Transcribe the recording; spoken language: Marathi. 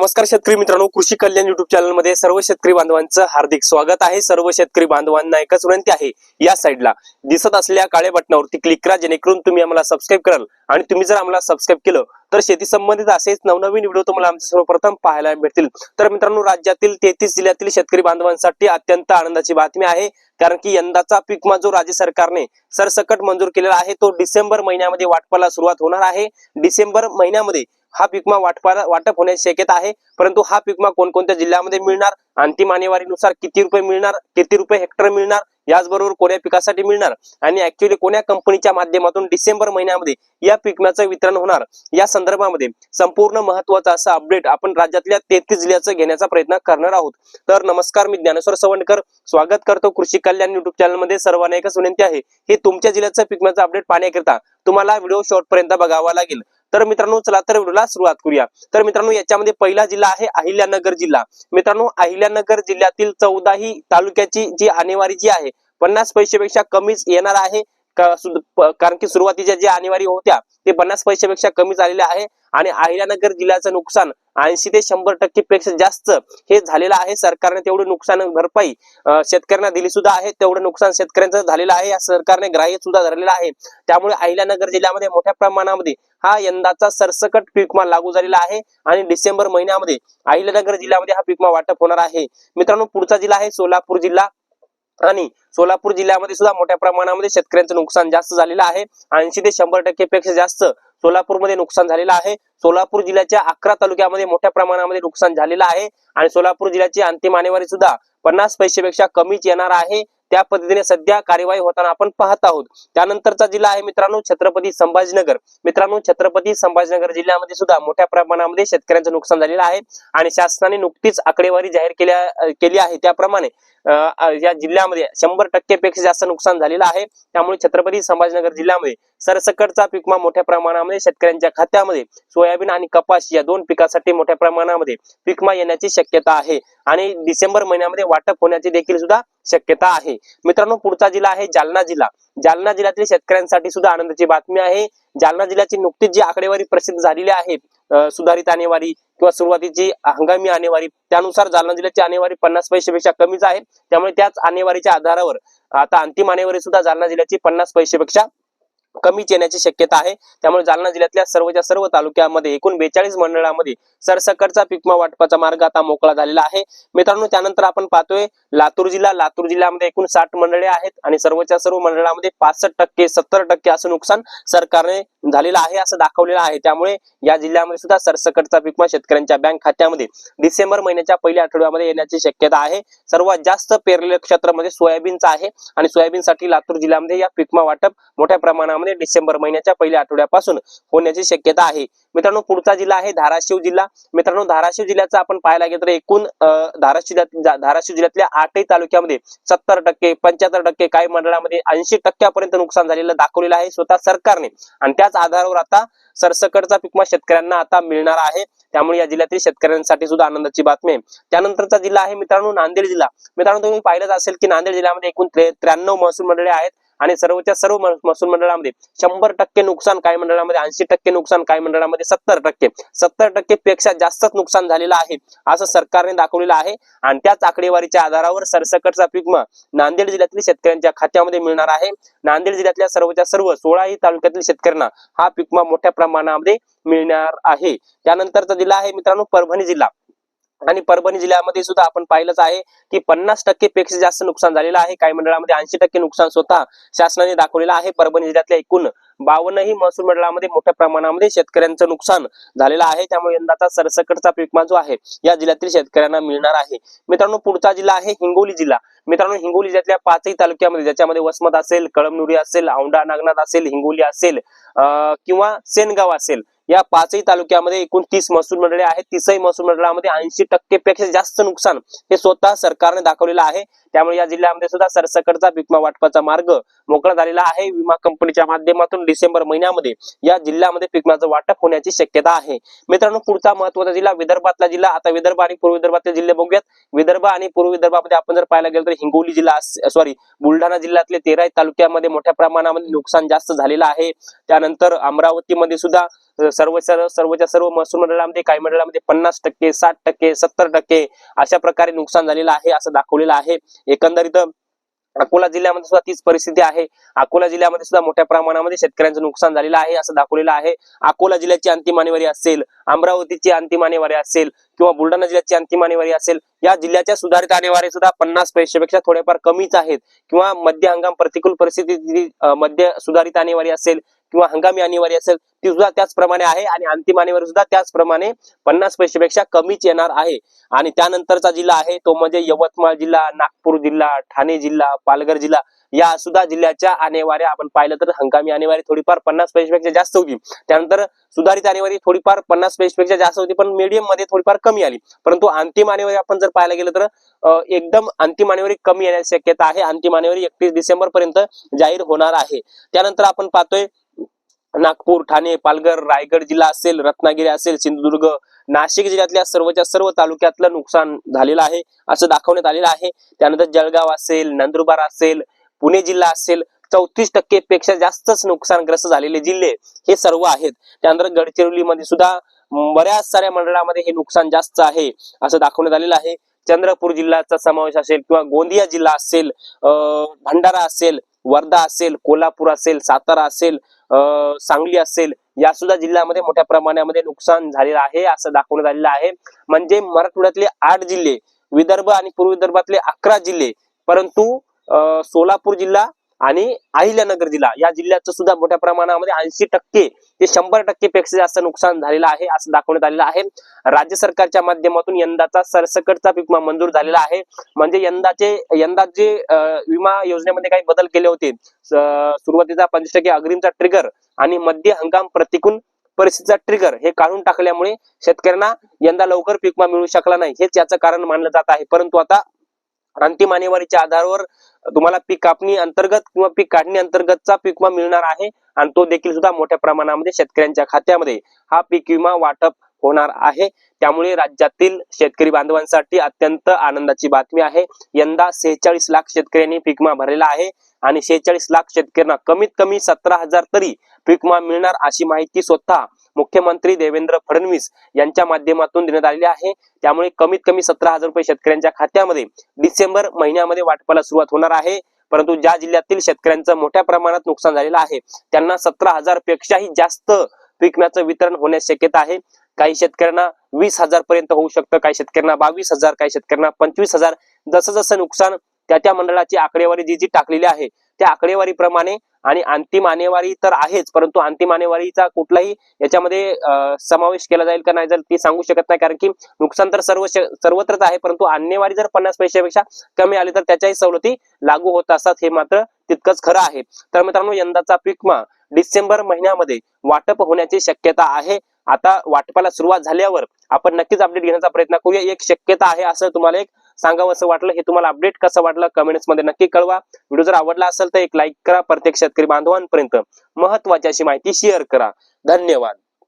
नमस्कार शेतकरी मित्रांनो कृषी कल्याण युट्यूब चॅनलमध्ये सर्व शेतकरी बांधवांचं हार्दिक स्वागत आहे. सर्व शेतकरी बांधवांना एकच विनंती आहे या साईडला दिसत असलेल्या काळ्या बटनावरती क्लिक करा जेणेकरून तुम्ही आम्हाला सबस्क्राईब कराल. आणि तुम्ही जर आम्हाला सबस्क्राईब केलं तर शेती संबंधित असेच नवनवीन व्हिडिओ तुम्हाला आमच्या सर्वप्रथम पाहायला भेटतील. तर मित्रांनो राज्यातील तेहतीस जिल्ह्यातील शेतकरी बांधवांसाठी अत्यंत आनंदाची बातमी आहे कारण की यंदाचा पीक जो राज्य सरकारने सरसकट मंजूर केलेला आहे. तो डिसेंबर महिन्यामध्ये वाटपाला सुरुवात होणार आहे. डिसेंबर महिन्यामध्ये हा पिकमा वाटपाला वाटप होण्याची शक्यता आहे. परंतु हा पिकमा कोणकोणत्या जिल्ह्यामध्ये मिळणार? अंतिम आणेवारीनुसार किती रुपये मिळणार? किती रुपये हेक्टर मिळणार? याचबरोबर कोण्या पिकासाठी मिळणार? आणि ऍक्च्युली कोण्या कंपनीच्या माध्यमातून डिसेंबर महिन्यामध्ये या पिकम्याचं वितरण होणार? या संदर्भामध्ये संपूर्ण महत्त्वाचा असा अपडेट आपण राज्यातल्या तेहतीस जिल्ह्याचं घेण्याचा प्रयत्न करणार आहोत. तर नमस्कार मी ज्ञानेश्वर सवंडकर. स्वागत करतो कृषी कल्याण युट्यूब चॅनलमध्ये. सर्वांना एकच विनंती आहे हे तुमच्या जिल्ह्याचं पिकम्याचं अपडेट पाहण्याकरिता तुम्हाला व्हिडिओ शॉर्ट पर्यंत बघावा लागेल. तर मित्रांनो चला तर व्हिडिओला सुरुवात करूया. तर मित्रांनो याच्यामध्ये पहिला जिल्हा आहे अहिल्यानगर जिल्हा. मित्रांनो अहिल्यानगर जिल्ह्यातील चौदाही तालुक्याची जी आणेवारी जी आहे पन्नास पैशापेक्षा कमीच येणार आहे. का- कारण की सुरुवातीच्या ज्या आणेवारी होत्या ते पन्नास पैशापेक्षा कमी झालेले आहे. आणि अहिल्यानगर जिल्ह्याचं नुकसान ऐंशी ते शंभर टक्के पेक्षा जास्त हे झालेलं आहे. सरकारने तेवढं नुकसान भरपाई शेतकऱ्यांना दिली सुद्धा आहे. तेवढं नुकसान शेतकऱ्यांचं झालेलं आहे. या सरकारने ग्राह्य सुद्धा धरलेलं आहे. त्यामुळे अहिल्यानगर जिल्ह्यामध्ये मोठ्या प्रमाणामध्ये हा यंदाचा सरसकट पीक लागू झालेला आहे. आणि डिसेंबर महिन्यामध्ये अहिल्यानगर जिल्ह्यामध्ये हा पीकमा वाटप होणार आहे. मित्रांनो पुढचा जिल्हा आहे सोलापूर जिल्हा. आणि सोलापूर जिल्ह्यामध्ये सुद्धा मोठ्या प्रमाणामध्ये शेतकऱ्यांचं नुकसान जास्त झालेलं आहे. ऐंशी ते शंभर टक्के पेक्षा जास्त सोलापूरमध्ये नुकसान झालेलं आहे. सोलापूर जिल्ह्याच्या अकरा तालुक्यामध्ये मोठ्या प्रमाणामध्ये नुकसान झालेलं आहे. आणि सोलापूर जिल्ह्याची अंतिम आणेवारी सुद्धा पन्नास पैशापेक्षा कमीच येणार आहे. त्या पद्धतीने सध्या कार्यवाही होताना आपण पाहत आहोत. त्यानंतरचा जिल्हा आहे मित्रांनो छत्रपती संभाजीनगर. मित्रांनो छत्रपती संभाजीनगर जिल्ह्यामध्ये सुद्धा मोठ्या प्रमाणामध्ये शेतकऱ्यांचं नुकसान झालेलं आहे आणि शासनाने नुकतीच आकडेवारी जाहीर केल्या केली आहे. त्याप्रमाणे या जिल्ह्यामध्ये शंभर टक्केपेक्षा जास्त नुकसान झालेलं आहे. त्यामुळे छत्रपती संभाजीनगर जिल्ह्यामध्ये सरसकटचा पिकमा मोठ्या प्रमाणामध्ये शेतकऱ्यांच्या खात्यामध्ये सोयाबीन आणि कपास या दोन पिकासाठी मोठ्या प्रमाणामध्ये पिकमा येण्याची शक्यता आहे. आणि डिसेंबर महिन्यामध्ये वाटप होण्याची देखील सुद्धा शक्यता आहे. मित्रांनो पुढचा जिल्हा आहे जालना जिल्हा. जालना जिल्ह्यातील शेतकऱ्यांसाठी सुद्धा आनंदाची बातमी आहे. जालना जिल्ह्याची नुकतीच जी आकडेवारी प्रसिद्ध झालेली आहे सुधारित आणेवारी किंवा सुरुवातीची हंगामी आणेवारी त्यानुसार जालना जिल्ह्याची आणेवारी पन्नास पैशापेक्षा कमीच आहे. त्यामुळे त्याच आणेवारीच्या आधारावर आता अंतिम आणेवारी सुद्धा जालना जिल्ह्याची पन्नास पैशेपेक्षा कमीच येण्याची शक्यता आहे. त्यामुळे जालना जिल्ह्यातल्या सर्वच्या सर्व तालुक्यामध्ये एकूण बेचाळीस मंडळामध्ये सरसकटचा पिकमा वाटपाचा मार्ग आता मोकळा झालेला आहे. मित्रांनो त्यानंतर आपण पाहतोय लातूर जिल्हा. लातूर जिल्ह्यामध्ये एकूण साठ मंडळे आहेत आणि सर्वच्या सर्व मंडळामध्ये पासष्ट टक्के सत्तर टक्के असं नुकसान सरकारने झालेलं आहे असं दाखवलेलं आहे. त्यामुळे या जिल्ह्यामध्ये सुद्धा सरसकटचा पिकमा शेतकऱ्यांच्या बँक खात्यामध्ये डिसेंबर महिन्याच्या पहिल्या आठवड्यामध्ये येण्याची शक्यता आहे. सर्वात जास्त पेरलेलं क्षेत्रामध्ये सोयाबीनचं आहे आणि सोयाबीनसाठी लातूर जिल्ह्यामध्ये या पिकमा वाटप मोठ्या प्रमाणामध्ये मध्ये डिसेंबर महिन्याच्या पहिल्या आठवड्यापासून होण्याची शक्यता आहे. मित्रांनो पुढचा जिल्हा आहे धाराशिव जिल्हा. मित्रांनो धाराशिव जिल्ह्याचा आपण पाहायला गेलं तर एकूण धाराशिव जिल्ह्यात धाराशिव जिल्ह्यातल्या आठही तालुक्यामध्ये सत्तर टक्के पंच्याहत्तर टक्के काही मंडळामध्ये ऐंशी टक्क्यापर्यंत नुकसान झालेलं दाखवलेलं आहे स्वतः सरकारने. आणि त्याच आधारावर आता सरसकटचा पिकमा शेतकऱ्यांना आता मिळणार आहे. त्यामुळे या जिल्ह्यातील शेतकऱ्यांसाठी सुद्धा आनंदाची बातमी आहे. त्यानंतरचा जिल्हा आहे मित्रांनो नांदेड जिल्हा. मित्रांनो तुम्ही पाहिलंच असेल की नांदेड जिल्ह्यामध्ये एकूण त्र्याण्णव महसूल मंडळे आहेत. आणि सर्वच्या सर्व महसूल मंडळामध्ये शंभर टक्के नुकसान काही मंडळामध्ये? ऐंशी टक्के नुकसान काही मंडळामध्ये? सत्तर टक्के. सत्तर टक्के पेक्षा जास्तच नुकसान झालेलं आहे असं सरकारने दाखवलेलं आहे. आणि त्याच आकडेवारीच्या आधारावर सरसकटचा पीक नांदेड जिल्ह्यातील शेतकऱ्यांच्या खात्यामध्ये मिळणार आहे. नांदेड जिल्ह्यातल्या सर्वच्या सर्व सोळाही तालुक्यातील शेतकऱ्यांना हा पीक मोठ्या प्रमाणामध्ये मिळणार आहे. त्यानंतरचा जिल्हा आहे मित्रांनो परभणी जिल्हा. आणि परभणी जिल्ह्यामध्ये सुद्धा आपण पाहिलंच आहे की पन्नास टक्के पेक्षा जास्त नुकसान झालेलं आहे. काही मंडळामध्ये ऐंशी टक्के नुकसान स्वतः शासनाने दाखवलेलं आहे. परभणी जिल्ह्यातल्या एकूण बावन्नही महसूल मंडळामध्ये मोठ्या प्रमाणामध्ये शेतकऱ्यांचं नुकसान झालेलं आहे. त्यामुळे यंदाचा सरसकटचा पीकमा जो आहे या जिल्ह्यातील शेतकऱ्यांना मिळणार आहे. मित्रांनो पुढचा जिल्हा आहे हिंगोली जिल्हा. मित्रांनो हिंगोली जिल्ह्यातल्या पाचही तालुक्यामध्ये ज्याच्यामध्ये वसमत असेल कळमनुरी असेल औंढा नागनाथ असेल हिंगोली असेल अं, किंवा सेनगाव असेल या पाचही तालुक्यामध्ये एकूण तीस महसूल मंडळे आहेत. तीसही महसूल मंडळामध्ये ऐंशी टक्के पेक्षा जास्त नुकसान हे स्वतः सरकारने दाखवलेलं आहे. त्यामुळे या जिल्ह्यामध्ये सुद्धा सरसकटचा पीक विमा वाटपाचा मार्ग मोकळा झालेला आहे. विमा कंपनीच्या माध्यमातून डिसेंबर महिन्यामध्ये या जिल्ह्यामध्ये पिकमाचं वाटप होण्याची शक्यता आहे. मित्रांनो पुढचा महत्त्वाचा जिल्हा विदर्भातला जिल्हा. आता विदर्भ आणि पूर्व विदर्भातले जिल्हे बघूयात. विदर्भ आणि पूर्व विदर्भामध्ये आपण जर पाहायला गेलो तर हिंगोली जिल्हा सॉरी बुलढाणा जिल्ह्यातले तेरा तालुक्यामध्ये मोठ्या प्रमाणामध्ये नुकसान जास्त झालेलं आहे. त्यानंतर अमरावतीमध्ये सुद्धा सर्व सर्व सर्वच्या सर्व महसूल मंडळामध्ये काही मंडळामध्ये पन्नास टक्के साठ टक्के सत्तर टक्के अशा प्रकारे नुकसान झालेलं आहे असं दाखवलेलं आहे. एकंदरीत अकोला जिल्ह्यामध्ये सुद्धा तीच परिस्थिती आहे. अकोला जिल्ह्यामध्ये सुद्धा मोठ्या प्रमाणामध्ये शेतकऱ्यांचं नुकसान झालेलं आहे असं दाखवलेलं आहे. अकोला जिल्ह्याची अंतिम आणेवारी असेल अमरावतीची अंतिम आणेवारी असेल किंवा बुलढाणा जिल्ह्याची अंतिम आणेवारी असेल या जिल्ह्याच्या सुधारित आणेवारी सुद्धा पन्नास पैशेपेक्षा थोडेफार कमीच आहेत. किंवा मध्य हंगाम प्रतिकूल परिस्थिती मध्य सुधारित आणेवारी असेल किंवा हंगामी अनिवार्य असेल ती सुद्धा त्याचप्रमाणे आहे आणि अंतिम आणेवारी सुद्धा त्याचप्रमाणे पन्नास पैशेपेक्षा कमीच येणार आहे. आणि त्यानंतरचा जिल्हा आहे तो म्हणजे यवतमाळ जिल्हा नागपूर जिल्हा ठाणे जिल्हा पालघर जिल्हा या सुद्धा जिल्ह्याच्या आणेवाऱ्या आपण पाहिलं तर हंगामी आणेवारी थोडीफार पन्नास पैशेपेक्षा जास्त होती. त्यानंतर सुधारित आणेवारी थोडीफार पन्नास पैशेपेक्षा जास्त होती पण मीडियममध्ये थोडीफार कमी आली. परंतु अंतिम आणेवारी आपण जर पाहायला गेलं तर एकदम अंतिम आणेवारी कमी येण्याची शक्यता आहे. अंतिम आणेवारी एकतीस डिसेंबर पर्यंत जाहीर होणार आहे. त्यानंतर आपण पाहतोय नागपूर ठाणे पालघर रायगड जिल्हा असेल रत्नागिरी असेल सिंधुदुर्ग नाशिक जिल्ह्यातल्या सर्वच्या सर्व तालुक्यातलं नुकसान झालेलं आहे असं दाखवण्यात आलेलं आहे. त्यानंतर जळगाव असेल नंदुरबार असेल पुणे जिल्हा असेल चौतीस टक्के पेक्षा जास्तच नुकसानग्रस्त झालेले जिल्हे हे सर्व आहेत. त्यानंतर गडचिरोलीमध्ये सुद्धा बऱ्याच साऱ्या मंडळामध्ये हे नुकसान जास्त आहे असं दाखवण्यात आलेलं आहे. चंद्रपूर जिल्ह्याचा समावेश असेल किंवा गोंदिया जिल्हा असेल अं, भंडारा असेल वर्धा असेल कोल्हापूर असेल सातारा असेल सांगली असेल या सुद्धा जिल्ह्यामध्ये मोठ्या प्रमाणामध्ये नुकसान झालेलं आहे असं दाखवण्यात आलेलं आहे. म्हणजे मराठवाड्यातले आठ जिल्हे विदर्भ आणि पूर्व विदर्भातले अकरा जिल्हे परंतु अं, सोलापूर जिल्हा आणि अहिल्यानगर जिल्हा या जिल्ह्याचं सुद्धा मोठ्या प्रमाणामध्ये ऐंशी टक्के ते शंभर टक्के पेक्षा जास्त नुकसान झालेलं आहे असं दाखवण्यात आलेलं आहे. राज्य सरकारच्या माध्यमातून यंदाचा सरसकटचा पीक विमा मंजूर झालेला आहे. म्हणजे यंदाचे यंदा जे विमा योजनेमध्ये काही बदल केले होते सुरुवातीचा पंचवीस टक्के अग्रिमचा ट्रिगर आणि मध्य हंगाम प्रतिकूल परिस्थितीचा ट्रिगर हे काढून टाकल्यामुळे शेतकऱ्यांना यंदा लवकर पीक विमा मिळू शकला नाही. हेच याचं कारण मानलं जात आहे. परंतु आता अंतिम आणेवारीच्या आधारावर तुम्हाला पीक कापणी अंतर्गत किंवा पीक काढणी अंतर्गतचा पीक विमा मिळणार आहे आणि तो देखील सुद्धा मोठ्या प्रमाणामध्ये शेतकऱ्यांच्या खात्यामध्ये हा पीक विमा वाटप होणार आहे. त्यामुळे राज्यातील शेतकरी बांधवांसाठी अत्यंत आनंदाची बातमी आहे. यंदा सेहेचाळीस लाख शेतकऱ्यांनी पीक विमा भरलेला आहे आणि सेहेचाळीस लाख शेतकऱ्यांना कमीत कमी सतरा हजार तरी पीक विमा मिळणार अशी माहिती स्वतः मुख्यमंत्री देवेंद्र फडणवीस यांच्या माध्यमातून देण्यात आलेले आहे. त्यामुळे कमीत कमी सतरा हजार रुपये शेतकऱ्यांच्या खात्यामध्ये डिसेंबर महिन्यामध्ये वाटपाला सुरुवात होणार आहे. परंतु ज्या जिल्ह्यातील शेतकऱ्यांचं मोठ्या प्रमाणात नुकसान झालेलं आहे त्यांना सतरा हजार पेक्षाही जास्त पीक विम्याचं वितरण होण्यास शक्यता आहे. काही शेतकऱ्यांना वीस हजार पर्यंत होऊ शकतं काही शेतकऱ्यांना बावीस हजार काही शेतकऱ्यांना पंचवीस हजार. जसं जसं नुकसान त्या त्या मंडळाची आकडेवारी जी जी टाकलेली आहे त्या आकडेवारीप्रमाणे आणि अंतिम आणेवारी तर आहेच परंतु अंतिम आणेवारीचा कुठलाही याच्यामध्ये समावेश केला जाईल का नाही जर ती सांगू शकत नाही. कारण की नुकसान तर सर्व सर्वत्रच आहे परंतु आणेवारी जर पन्नास पैशापेक्षा कमी आली तर त्याच्याही सवलती लागू होत असतात हे मात्र तितकंच खरं आहे. तर मित्रांनो यंदाचा पीक डिसेंबर महिन्यामध्ये वाटप होण्याची शक्यता आहे. आता वाटपाला सुरुवात झाल्यावर आपण नक्कीच अपडेट घेण्याचा प्रयत्न करूया. एक शक्यता आहे असं तुम्हाला एक सांगावं असं वाटलं. हे तुम्हाला अपडेट कसं वाटलं? कमेंट्समध्ये नक्की कळवा. व्हिडिओ जर आवडला असेल तर एक लाईक करा. प्रत्येक शेतकरी बांधवांपर्यंत महत्वाची अशी माहिती शेअर करा. धन्यवाद.